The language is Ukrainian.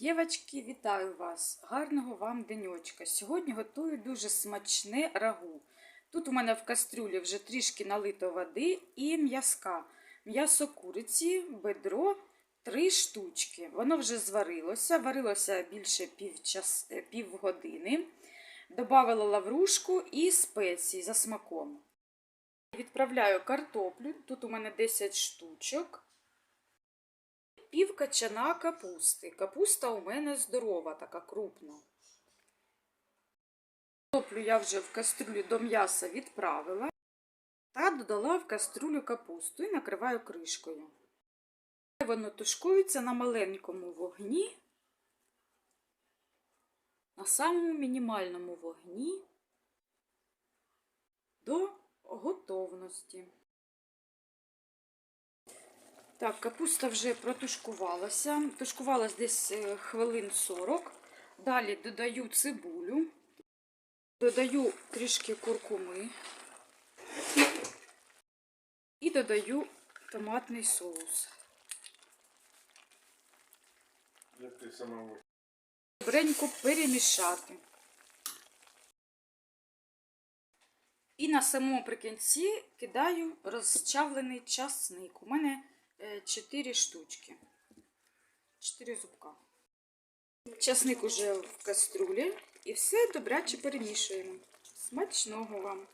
Дівчатки, вітаю вас! Гарного вам денечка. Сьогодні готую дуже смачне рагу. Тут у мене в кастрюлі вже трішки налито води і м'язка. М'ясо куриці, бедро, три штучки. Воно вже зварилося, варилося більше півчас, е, півгодини. Добавила лаврушку і спеції за смаком. Відправляю картоплю. Тут у мене 10 штучок пів качана капусти. Капуста у мене здорова, така крупна. Картоплю я вже в кастрюлю до м'яса відправила та додала в кастрюлю капусту і накриваю кришкою. Воно тушкується на маленькому вогні, на самому мінімальному вогні до готовності. Так, капуста вже протушкувалася. Тушкувалась десь е, хвилин 40. Далі додаю цибулю, додаю трішки куркуми і додаю томатний соус. Добренько перемішати. І на самому прикінці кидаю розчавлений часник. У мене 4 штучки. 4 зубка. Часник уже в каструлі. І все добряче перемішуємо. Смачного вам!